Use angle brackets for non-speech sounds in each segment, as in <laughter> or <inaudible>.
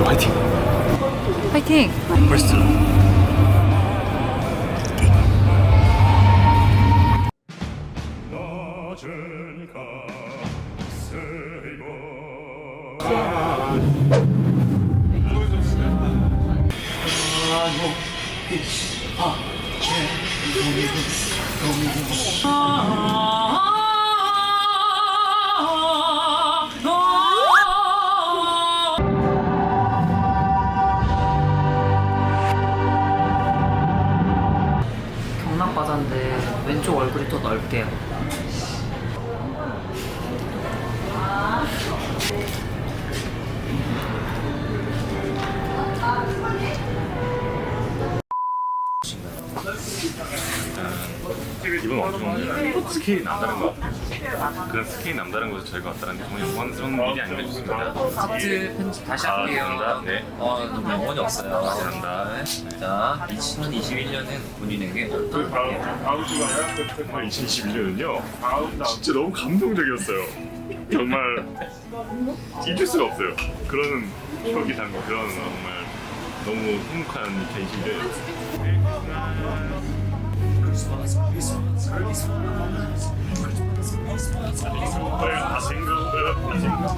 먼저 화이팅! 파이팅! 퍼스트 경 넓게 요. 이번 왕중은 스케일이 남다른 것 같아요. 그런 스케일이 남다른 곳에 저희가 왔다는 게 정말 영광스러운 일이 아닌가 싶습니다. 카트 편집 다시 아, 할게요. 감사합니다. 네. 어, 너무 영혼이 없어요. 감사합니다. 자, 2021년은 본인에게 어떤 정말 2021년은요 진짜 너무 감동적이었어요 정말 잊을 수가 없어요 그런 추억이 담긴 그런 정말 너무 행복한 2021년 다 생각보 다다 생각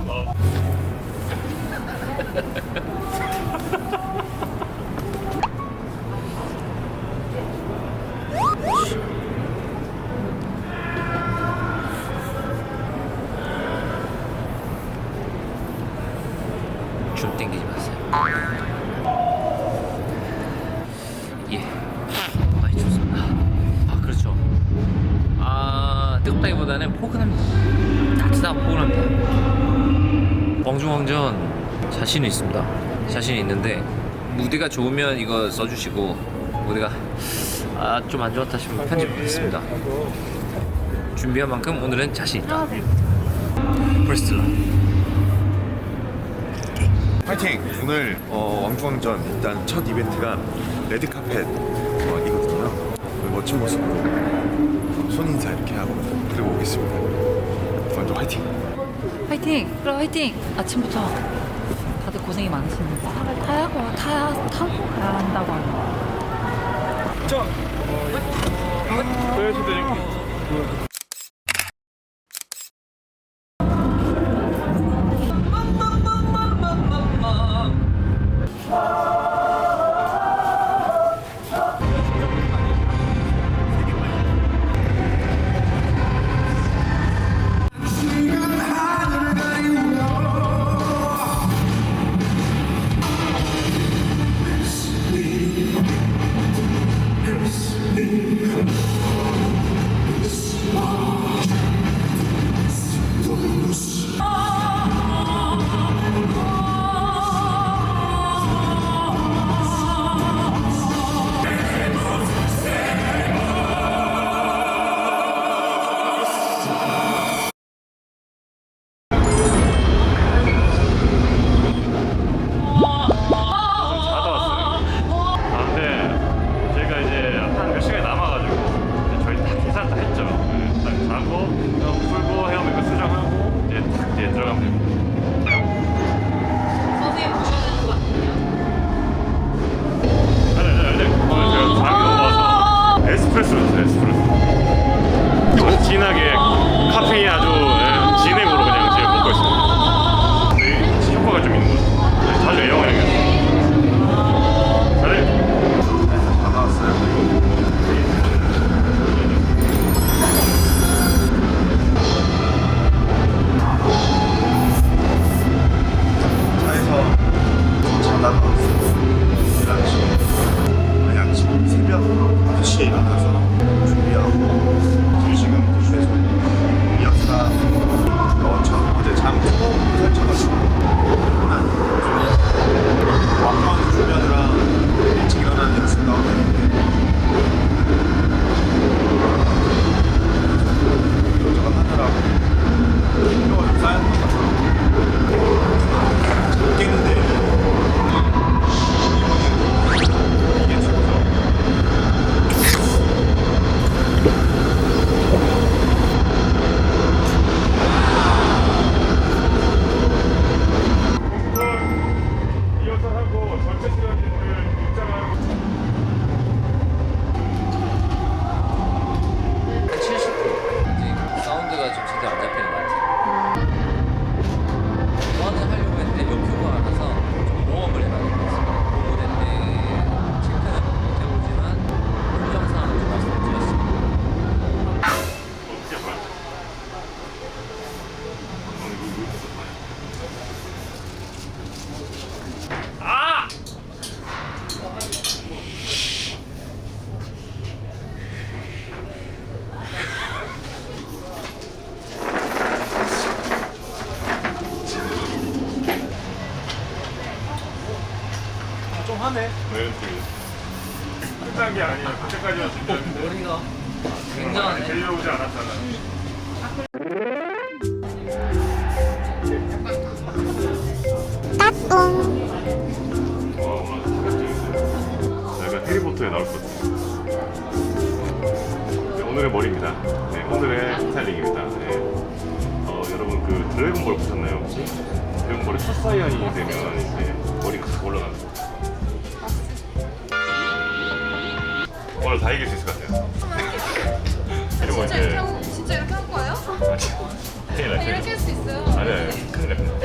뜨겁다기보다는 포근합니다. 따뜻하고 포근합니다. 왕중왕전 자신은 있습니다. 자신이 있는데, 무대가 좋으면 이거 써주시고, 무대가 아, 좀 안 좋았다 싶으면 편집하겠습니다. 준비한 만큼 오늘은 자신 있다. 프레스틀라. 화이팅! 오늘 어, 왕중왕전 일단 첫 이벤트가 레드카펫이거든요 오늘 멋진 모습으로 어, 손인사 이렇게 하고 오겠습니다 먼저 화이팅! 화이팅! 그래 화이팅! 아침부터 다들 고생이 많으십니다. 차를 타야 고 타야 타고 가야 한다고 하는. 그게 타격적이었어요. 저희가 해리포터에 나올 것 같아요. 네, 오늘의 머리입니다. 네, 오늘의 스타일링입니다. 네. 어, 여러분 그 드래곤볼 보셨나요 혹시? 드래곤볼의 첫 사이언이 되면 이제 머리가 확 올라가는 거. 오늘 다 이길 수 있을 것 같아요. 그리고 진짜 이렇게 이제 하고 진짜 이렇게 한 거예요? 아, 진- 큰일 나 큰일 이렇게 할 수 있어요. 나. 아니 아니 큰일. 너는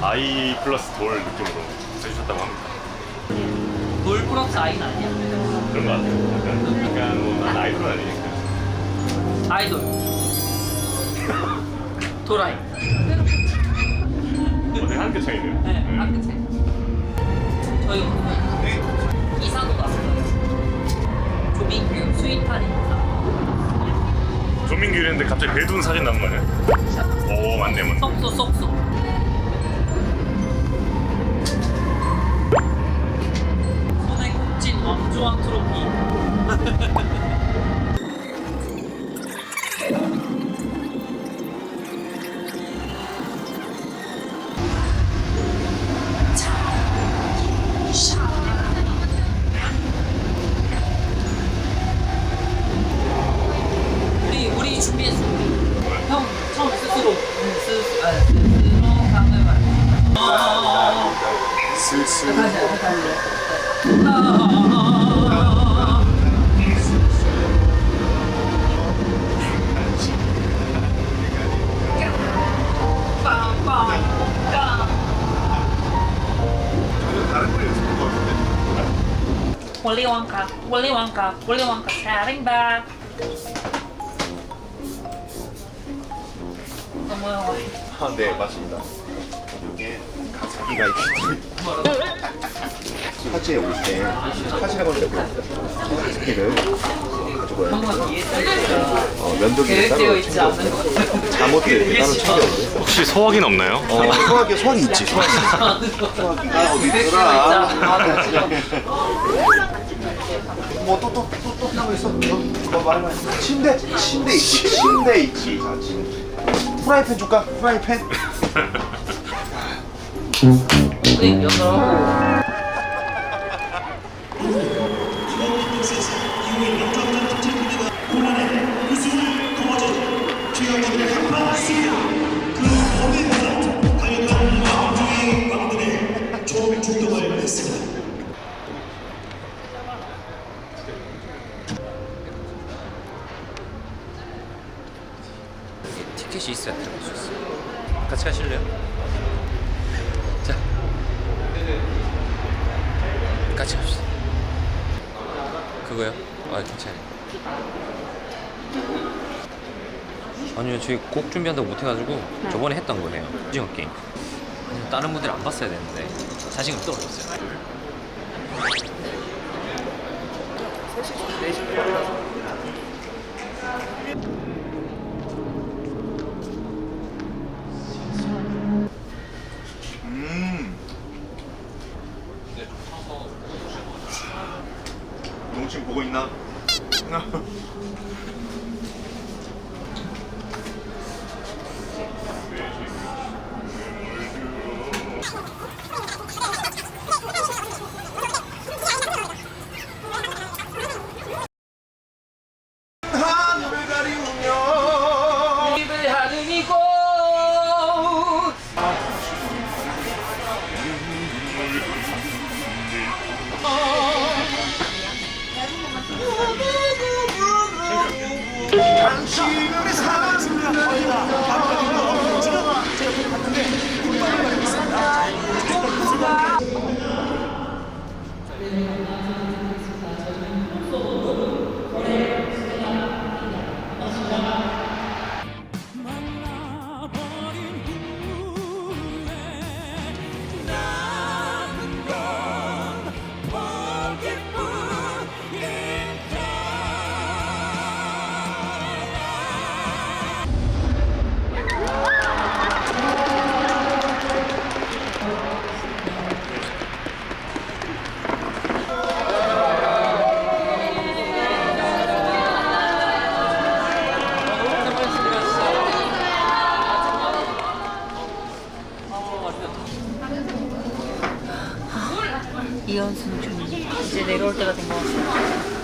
아이 플러스 돌 느낌으로 해주셨다고 합니다. 돌 플러스 아이는 아니야? 그런 것 같아요. 약간, 약간 뭐 난 아이돌 아니니까. 아이돌. 도라이. 어떻게 한끗 차이네요. 네, 한 끝에. 저희 오늘 이사도 왔어요. 조민규 스윗한입니다. 조민규 이랬는데 갑자기 배둔 사진 나온 거 아니야? 오 맞네 맞네. 쏙쏙 쏙쏙. 왕조왕 트로피. 스 아, 말. 슬슬 다시 다시. Willy Wonka, Willy Wonka, Willy Wonka's having back. 어머, 아, 네 맞습니다. 이게 가습기가 이렇게 화지에 올때 화지라고 하는데 가습기를 가지고 와요. 어, 면도기를 따로 계획되어 있지 않은 거. 잠옷도 따로 챙겨야 혹시 소화기는 없나요? 어, 소화기 소화기 있지 소화기. 소화기가 어디 있더라 <laughs> 뭐 또 또 또또 나고 있어. 너 말만 침대 침대 있지 침대 있지. 자 침대 프라이팬 줄까? 프라이팬? 네, 여기서 티켓이 있어야 들어갈 수 있어요. 같이 가실래요? 자, 같이 갑시다. 그거요? 아 괜찮아요. 아니요, 저희 곡 준비한다고 못해가지고 저번에 했던 거네요. 오징어 게임. 다른 분들 안 봤어야 되는데 자신감 떨어졌어요. 농심 중 이제 내려올 때가 된 것 같아요.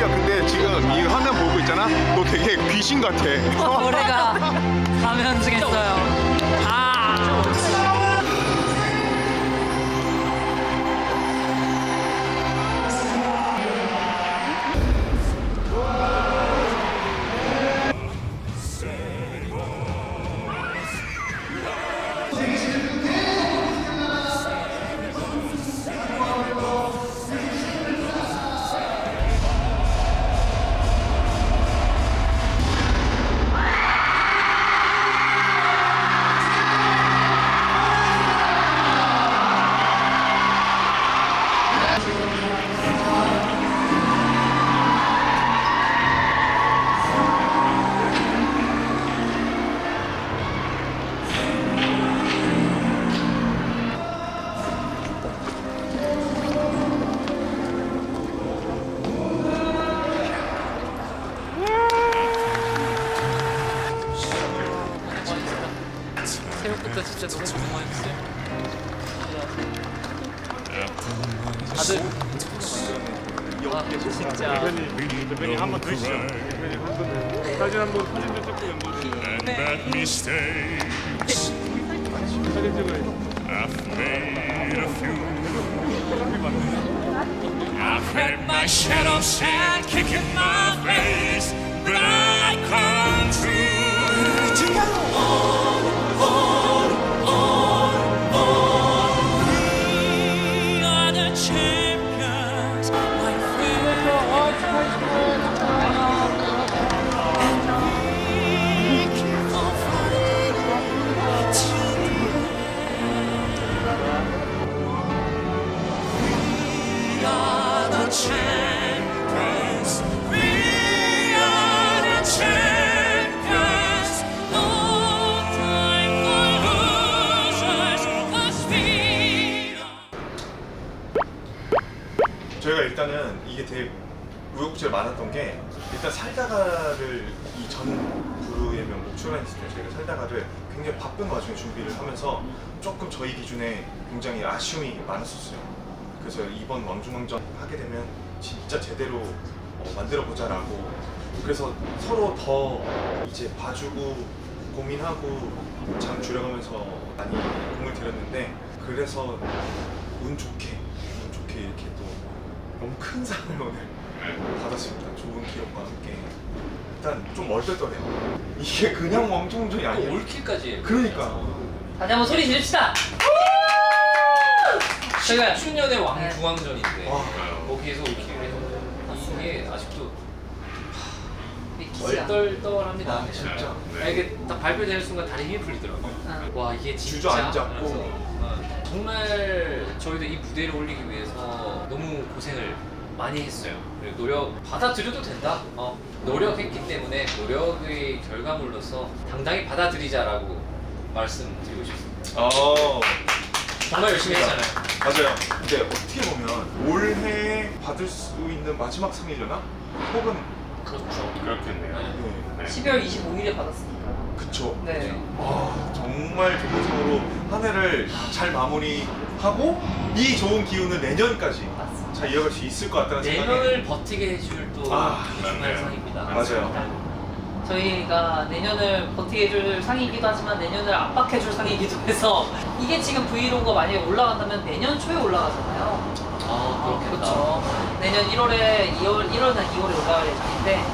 야 근데 지금 이 화면 보고 있잖아. 너 되게 귀신 같아. <laughs> 노래가 3연승 했어요. 사진 한번 사진도 찍고 연도주세요. and bad mistakes. 사진 찍어요. I've made a few. I've had my shadows and kick in my face, but I come through. We 부르의 명곡 출연했을 때 저희가 살다가를 굉장히 바쁜 와중에 준비를 하면서 조금 저희 기준에 굉장히 아쉬움이 많았었어요. 그래서 이번 왕중왕전 하게 되면 진짜 제대로 어, 만들어 보자라고 그래서 서로 더 이제 봐주고 고민하고 잠 줄여가면서 많이 공을 들였는데 그래서 운 좋게 운 좋게 이렇게 또 너무 큰 상을 오늘 받았습니다. 좋은 기억과 함께 일단 좀 얼떨떨해요. 이게 그냥 왕중전이 아니에요. 올킬까지 해요. 그러니까 다시 한번 소리 지릅시다. 저희가 10주년의 왕중왕전인데 와. 거기에서 올킬을 해서 이게 아직도. 얼떨떨합니다. 아, 진짜. 아, 이게 딱 발표되는 순간 다리 힘이 풀리더라고요. 아. 와 이게 진짜 주저앉았고. 그래서, 어, 정말 저희도 이 무대를 올리기 위해서 너무 고생을 많이 했어요. 그리고 노력 받아들여도 된다. 어, 노력했기 때문에 노력의 결과물로서 당당히 받아들이자라고 말씀드리고 싶습니다. 어 정말 열심히 했잖아요. 맞아요. 근데 어떻게 보면 올해 받을 수 있는 마지막 상이려나? 혹은 그렇죠. 그렇겠네요. 네. 네. 12월 25일에 받았으니까. 그쵸. 네. 아 정말 좋은 상으로 한 해를 잘 마무리하고 이 좋은 기운을 내년까지. 잘 이어갈 수 있을 것 같다는 생각이 내년을 버티게 해줄 또 아, 중요한 맞네요. 상입니다. 맞아요. 저희가 내년을 버티게 해줄 상이기도 하지만 내년을 압박해줄 상이기도 해서 이게 지금 브이로그가 만약에 올라간다면 내년 초에 올라가잖아요. 아 그렇겠다. 그렇죠. 내년 1월에 2월 1월이나 2월에 올라갈 예정인데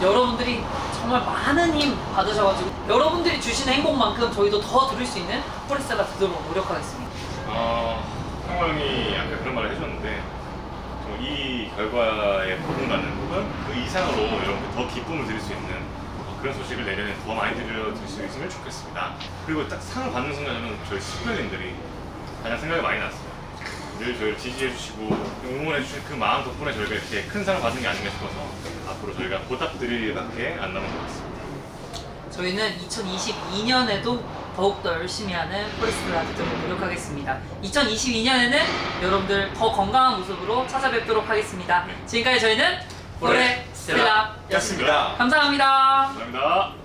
여러분들이 정말 많은 힘 받으셔가지고 여러분들이 주시는 행복만큼 저희도 더 들을 수 있는 포레스가 되도록 노력하겠습니다. 어, 상호 형이 아까 그런 말을 해줬는데 정 이 결과에 부분가는 혹은 그 이상으로 여러분들 더 기쁨을 드릴 수 있는 어, 그런 소식을 내년에 더 많이 들려드릴 수 있으면 좋겠습니다. 그리고 딱 상을 받는 순간 저는 저희 시청자님들이 가장 생각이 많이 났어요. 늘 저희를 지지해주시고 응원해주신 그 마음 덕분에 저희가 이렇게 큰 상을 받은 게 아닌가 싶어서 앞으로 저희가 보답드릴 일밖에 안 남은 것 같습니다. 저희는 2022년에도 더욱더 열심히 하는 포레스트가 되도록 노력하겠습니다. 2022년에는 여러분들 더 건강한 모습으로 찾아뵙도록 하겠습니다. 지금까지 저희는 포레스텔라였습니다. 였습니다. 감사합니다. 감사합니다.